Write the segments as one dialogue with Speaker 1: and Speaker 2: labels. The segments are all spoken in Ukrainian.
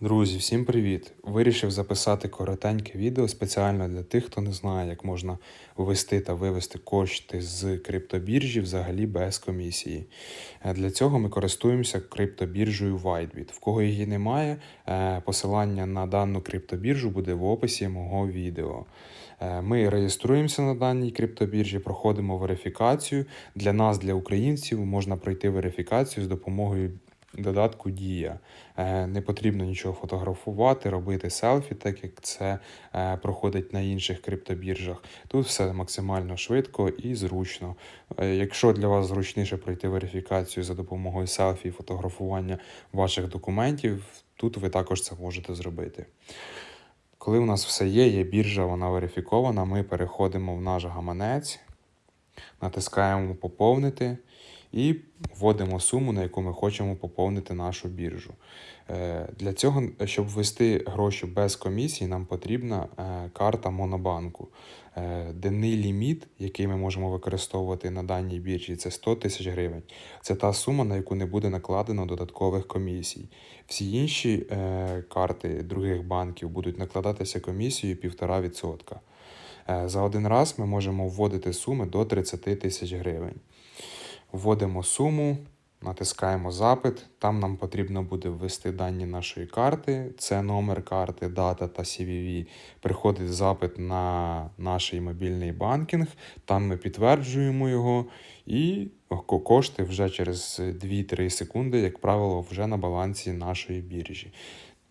Speaker 1: Друзі, всім привіт! Вирішив записати коротеньке відео спеціально для тих, хто не знає, як можна ввести та вивести кошти з криптобіржі взагалі без комісії. Е, Для цього ми користуємося криптобіржею Whitebit. В кого її немає, е, посилання на дану криптобіржу буде в описі мого відео. Е, Ми реєструємося на даній криптобіржі, проходимо верифікацію. Для нас, для українців, можна пройти верифікацію з допомогою додатку Дія. Е, Не потрібно нічого фотографувати, робити селфі, так як це е, проходить на інших криптобіржах. Тут все максимально швидко і зручно. Е, Якщо для вас зручніше пройти верифікацію за допомогою селфі і фотографування ваших документів, тут ви також це можете зробити. Коли у нас все є, є біржа, вона верифікована, ми переходимо в наш гаманець, натискаємо поповнити і вводимо суму, на яку ми хочемо поповнити нашу біржу. Е, Для цього, щоб ввести гроші без комісії, нам потрібна е, карта Монобанку. Е, Денний ліміт, який ми можемо використовувати на даній біржі, це 100 тисяч гривень. Це та сума, на яку не буде накладено додаткових комісій. Всі інші карти других банків будуть накладатися комісією 1,5%. Е, За один раз ми можемо вводити суми до 30 тисяч гривень. Вводимо суму, натискаємо запит. Там нам потрібно буде ввести дані нашої карти. Це номер карти, дата та CVV. Приходить запит на наш мобільний банкінг. Там ми підтверджуємо його, і кошти вже через 2-3 секунди, як правило, вже на балансі нашої біржі.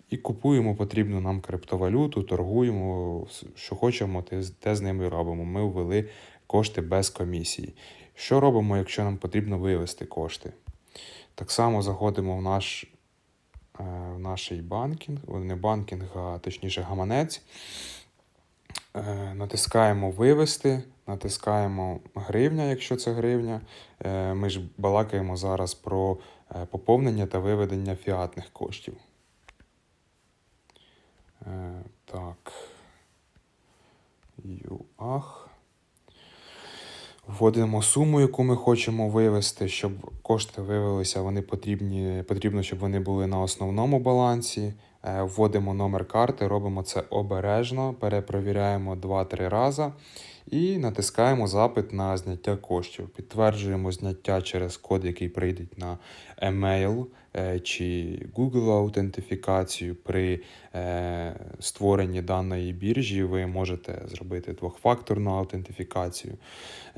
Speaker 1: І купуємо потрібну нам криптовалюту, торгуємо, що хочемо, те з ними робимо. Ми ввели кошти без комісії. Що робимо, якщо нам потрібно вивести кошти? Так само заходимо в наш, е, в наш банкінг, не банкінг, а точніше гаманець. Е, Натискаємо вивести, натискаємо гривня, якщо це гривня. Е, Ми ж балакаємо зараз про поповнення та виведення фіатних коштів. Так. ЮАХ. Вводимо суму, яку ми хочемо вивести, щоб кошти вивелися, вони потрібні, потрібно, щоб вони були на основному балансі. Е, Вводимо номер карти, робимо це обережно, перепровіряємо 2-3 рази і натискаємо запит на зняття коштів. Підтверджуємо зняття через код, який прийде на емейл е, чи Google аутентифікацію. При е, створенні даної біржі ви можете зробити двохфакторну аутентифікацію.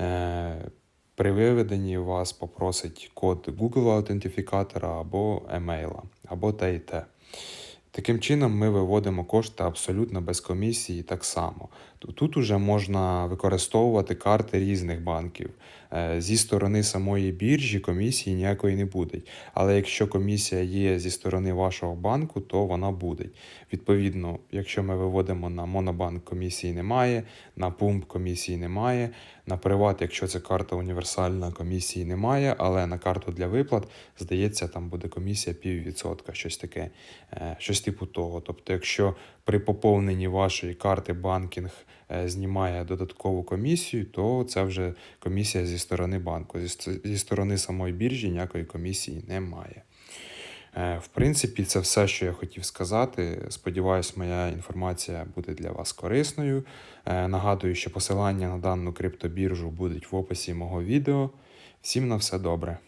Speaker 1: Е, При виведенні вас попросить код Google аутентифікатора або емейла, або те і те. Таким чином, ми виводимо кошти абсолютно без комісії так само. Тут уже можна використовувати карти різних банків. Е, Зі сторони самої біржі комісії ніякої не буде. Але якщо комісія є зі сторони вашого банку, то вона буде. Відповідно, якщо ми виводимо на Монобанк, комісії немає, на Пумп комісії немає, на Приват, якщо це карта універсальна, комісії немає, але на карту для виплат, здається, там буде комісія піввідсотка, щось таке, е, щось типу того. Тобто, якщо при поповненні вашої карти банкінг е, знімає додаткову комісію, то це вже комісія зі сторони банку. Зі, зі сторони самої біржі ніякої комісії немає. Е, В принципі, це все, що я хотів сказати. Сподіваюсь, моя інформація буде для вас корисною. Е, Нагадую, що посилання на дану криптобіржу будуть в описі мого відео. Всім на все добре.